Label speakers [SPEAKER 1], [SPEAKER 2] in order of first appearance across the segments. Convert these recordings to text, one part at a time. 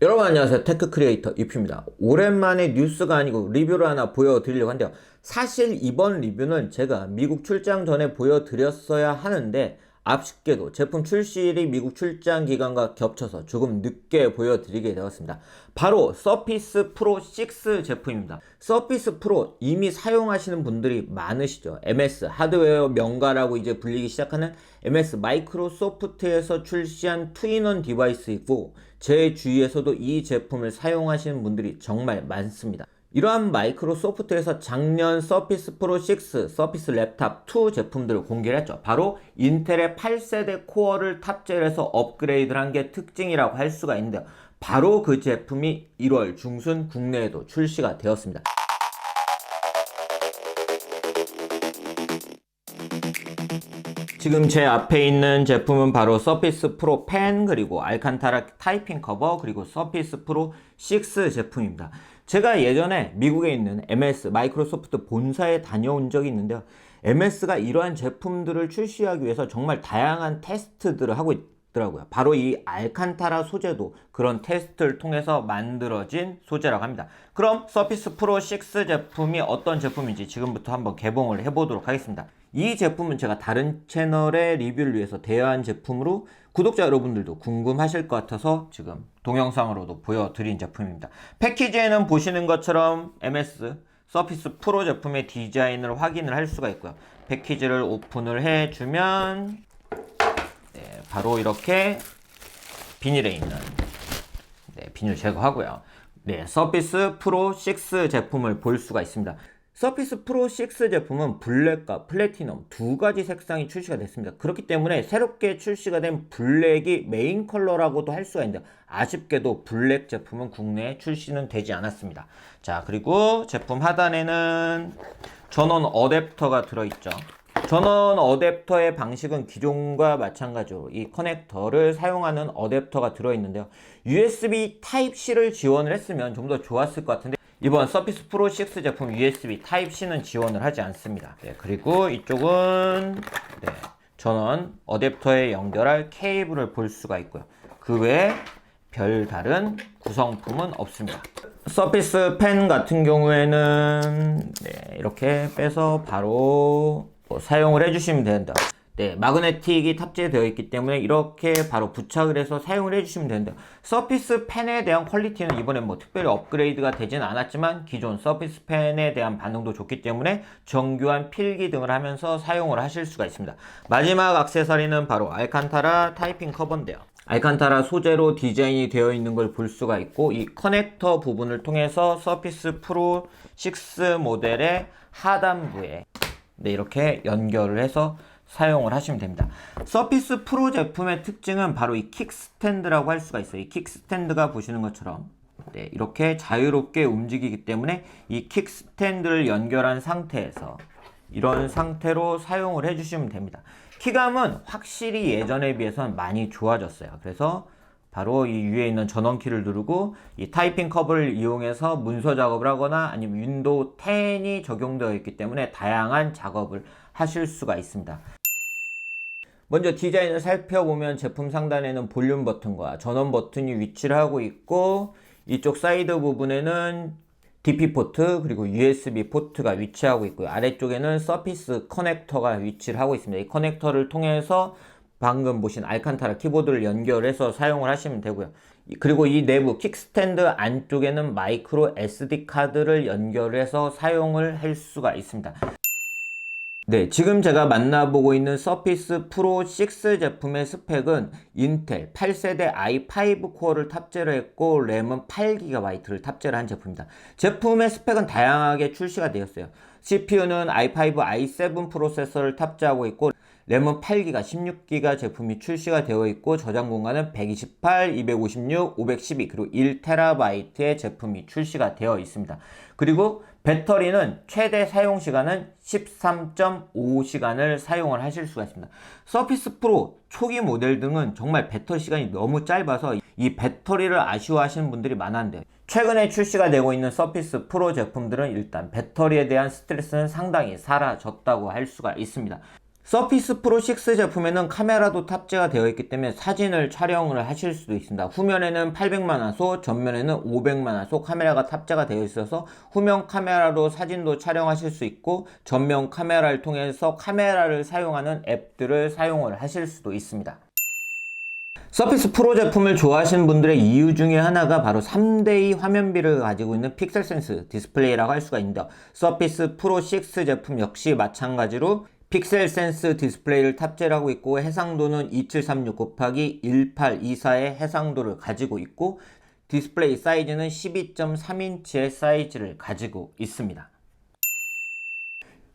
[SPEAKER 1] 여러분 안녕하세요. 테크 크리에이터 이프입니다. 오랜만에 뉴스가 아니고 리뷰를 하나 보여드리려고 한데요. 사실 이번 리뷰는 제가 미국 출장 전에 보여드렸어야 하는데 아쉽게도 제품 출시일이 미국 출장 기간과 겹쳐서 조금 늦게 보여드리게 되었습니다. 바로 서피스 프로 6 제품입니다. 서피스 프로 이미 사용하시는 분들이 많으시죠. MS 하드웨어 명가라고 이제 불리기 시작하는 MS 마이크로소프트에서 출시한 투인원 디바이스이고 제 주위에서도 이 제품을 사용하시는 분들이 정말 많습니다. 이러한 마이크로소프트에서 작년 서피스 프로 6, 서피스 랩탑 2 제품들을 공개를 했죠. 바로 인텔의 8세대 코어를 탑재를 해서 업그레이드를 한 게 특징이라고 할 수가 있는데요. 바로 그 제품이 1월 중순 국내에도 출시가 되었습니다. 지금 제 앞에 있는 제품은 바로 서피스 프로 펜 그리고 알칸타라 타이핑 커버 그리고 서피스 프로 6 제품입니다. 제가 예전에 미국에 있는 MS 마이크로소프트 본사에 다녀온 적이 있는데요. MS가 이러한 제품들을 출시하기 위해서 정말 다양한 테스트들을 하고 있더라고요. 바로 이 알칸타라 소재도 그런 테스트를 통해서 만들어진 소재라고 합니다. 그럼 서피스 프로 6 제품이 어떤 제품인지 지금부터 한번 개봉을 해보도록 하겠습니다. 이 제품은 제가 다른 채널의 리뷰를 위해서 대여한 제품으로 구독자 여러분들도 궁금하실 것 같아서 지금 동영상으로도 보여드린 제품입니다. 패키지에는 보시는 것처럼 MS 서피스 프로 제품의 디자인을 확인을 할 수가 있고요. 패키지를 오픈을 해주면 네, 바로 이렇게 비닐에 있는 네, 비닐 제거하고요. 네, 서피스 프로 6 제품을 볼 수가 있습니다. 서피스 프로 6 제품은 블랙과 플래티넘 두 가지 색상이 출시가 됐습니다. 그렇기 때문에 새롭게 출시가 된 블랙이 메인 컬러라고도 할 수가 있는데 아쉽게도 블랙 제품은 국내에 출시는 되지 않았습니다. 자 그리고 제품 하단에는 전원 어댑터가 들어있죠. 전원 어댑터의 방식은 기존과 마찬가지로 이 커넥터를 사용하는 어댑터가 들어있는데요. USB Type-C를 지원을 했으면 좀 더 좋았을 것 같은데 이번 서피스 프로 6 제품 USB Type-C는 지원을 하지 않습니다. 네, 그리고 이쪽은 네, 전원 어댑터에 연결할 케이블을 볼 수가 있고요. 그 외에 별 다른 구성품은 없습니다. 서피스 펜 같은 경우에는 네, 이렇게 빼서 바로 뭐 사용을 해주시면 된다. 네, 마그네틱이 탑재되어 있기 때문에 이렇게 바로 부착을 해서 사용을 해주시면 되는데요. 서피스 펜에 대한 퀄리티는 이번에 뭐 특별히 업그레이드가 되진 않았지만 기존 서피스 펜에 대한 반응도 좋기 때문에 정교한 필기 등을 하면서 사용을 하실 수가 있습니다. 마지막 악세사리는 바로 알칸타라 타이핑 커버인데요. 알칸타라 소재로 디자인이 되어 있는 걸 볼 수가 있고 이 커넥터 부분을 통해서 서피스 프로 6 모델의 하단부에 네, 이렇게 연결을 해서 사용을 하시면 됩니다. 서피스 프로 제품의 특징은 바로 이 킥스탠드라고 할 수가 있어요. 이 킥스탠드가 보시는 것처럼 네, 이렇게 자유롭게 움직이기 때문에 이 킥스탠드를 연결한 상태에서 이런 상태로 사용을 해주시면 됩니다. 키감은 확실히 예전에 비해서는 많이 좋아졌어요. 그래서 바로 이 위에 있는 전원키를 누르고 이 타이핑 컵을 이용해서 문서 작업을 하거나 아니면 윈도우 10이 적용되어 있기 때문에 다양한 작업을 하실 수가 있습니다. 먼저 디자인을 살펴보면 제품 상단에는 볼륨 버튼과 전원 버튼이 위치를 하고 있고 이쪽 사이드 부분에는 DP 포트 그리고 USB 포트가 위치하고 있고요. 아래쪽에는 서피스 커넥터가 위치를 하고 있습니다. 이 커넥터를 통해서 방금 보신 알칸타라 키보드를 연결해서 사용을 하시면 되고요. 그리고 이 내부 킥스탠드 안쪽에는 마이크로 SD 카드를 연결해서 사용을 할 수가 있습니다. 네, 지금 제가 만나보고 있는 서피스 프로 6 제품의 스펙은 인텔 8세대 i5 코어를 탑재를 했고 램은 8GB를 탑재를 한 제품입니다. 제품의 스펙은 다양하게 출시가 되었어요. CPU는 i5 i7 프로세서를 탑재하고 있고 램은 8기가, 16기가 제품이 출시가 되어 있고 저장 공간은 128, 256, 512 그리고 1TB의 제품이 출시가 되어 있습니다. 그리고 배터리는 최대 사용 시간은 13.5시간을 사용을 하실 수가 있습니다. 서피스 프로 초기 모델 등은 정말 배터리 시간이 너무 짧아서 이 배터리를 아쉬워하시는 분들이 많았는데 최근에 출시가 되고 있는 서피스 프로 제품들은 일단 배터리에 대한 스트레스는 상당히 사라졌다고 할 수가 있습니다. 서피스 프로 6 제품에는 카메라도 탑재가 되어 있기 때문에 사진을 촬영을 하실 수도 있습니다. 후면에는 800만 화소, 전면에는 500만 화소 카메라가 탑재가 되어 있어서 후면 카메라로 사진도 촬영하실 수 있고 전면 카메라를 통해서 카메라를 사용하는 앱들을 사용을 하실 수도 있습니다. 서피스 프로 제품을 좋아하시는 분들의 이유 중에 하나가 바로 3대의 화면비를 가지고 있는 픽셀 센스 디스플레이라고 할 수가 있는데 서피스 프로 6 제품 역시 마찬가지로 픽셀 센스 디스플레이를 탑재를 하고 있고 해상도는 2736 곱하기 1824의 해상도를 가지고 있고 디스플레이 사이즈는 12.3인치의 사이즈를 가지고 있습니다.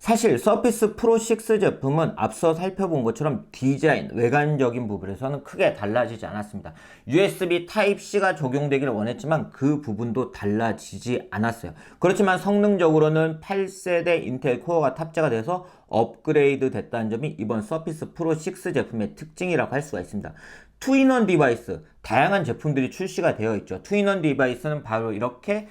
[SPEAKER 1] 사실 서피스 프로 6 제품은 앞서 살펴본 것처럼 디자인, 외관적인 부분에서는 크게 달라지지 않았습니다. USB Type-C가 적용되기를 원했지만 그 부분도 달라지지 않았어요. 그렇지만 성능적으로는 8세대 인텔 코어가 탑재가 돼서 업그레이드 됐다는 점이 이번 서피스 프로 6 제품의 특징이라고 할 수가 있습니다. 투인원 디바이스, 다양한 제품들이 출시가 되어 있죠. 투인원 디바이스는 바로 이렇게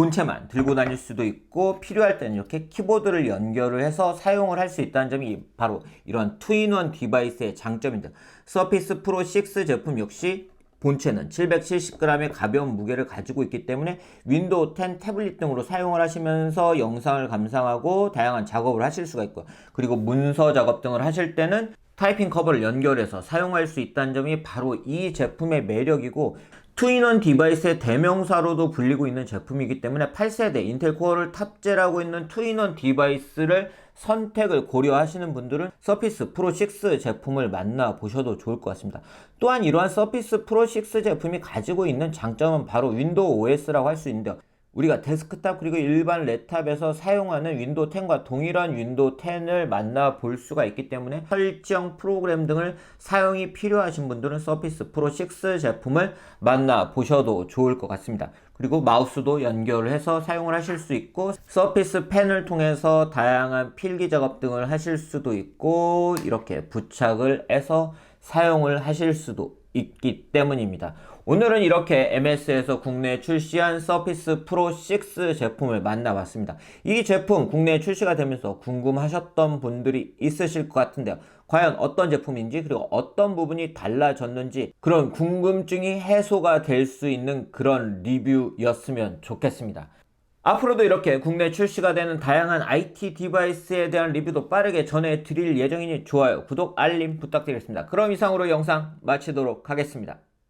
[SPEAKER 1] 본체만 들고 다닐 수도 있고 필요할 때는 이렇게 키보드를 연결을 해서 사용을 할 수 있다는 점이 바로 이런 투인원 디바이스의 장점입니다. 서피스 프로 6 제품 역시 본체는 770g의 가벼운 무게를 가지고 있기 때문에 윈도우 10 태블릿 등으로 사용을 하시면서 영상을 감상하고 다양한 작업을 하실 수가 있고요. 그리고 문서 작업 등을 하실 때는 타이핑 커버를 연결해서 사용할 수 있다는 점이 바로 이 제품의 매력이고 투인원 디바이스의 대명사로도 불리고 있는 제품이기 때문에 8세대 인텔 코어를 탑재하고 있는 투인원 디바이스를 선택을 고려하시는 분들은 서피스 프로 6 제품을 만나 보셔도 좋을 것 같습니다. 또한 이러한 서피스 프로 6 제품이 가지고 있는 장점은 바로 윈도우 OS라고 할 수 있는데요. 우리가 데스크탑 그리고 일반 랩탑에서 사용하는 윈도우 10과 동일한 윈도우 10을 만나 볼 수가 있기 때문에 설정 프로그램 등을 사용이 필요하신 분들은 서피스 프로 6 제품을 만나 보셔도 좋을 것 같습니다. 그리고 마우스도 연결을 해서 사용을 하실 수 있고 서피스 펜을 통해서 다양한 필기 작업 등을 하실 수도 있고 이렇게 부착을 해서 사용을 하실 수도 있기 때문입니다. 오늘은 이렇게 MS에서 국내에 출시한 서피스 프로 6 제품을 만나봤습니다. 이 제품 국내에 출시가 되면서 궁금하셨던 분들이 있으실 것 같은데요. 과연 어떤 제품인지 그리고 어떤 부분이 달라졌는지 그런 궁금증이 해소가 될 수 있는 그런 리뷰였으면 좋겠습니다. 앞으로도 이렇게 국내 출시가 되는 다양한 IT 디바이스에 대한 리뷰도 빠르게 전해드릴 예정이니 좋아요, 구독, 알림 부탁드리겠습니다. 그럼 이상으로 영상 마치도록 하겠습니다.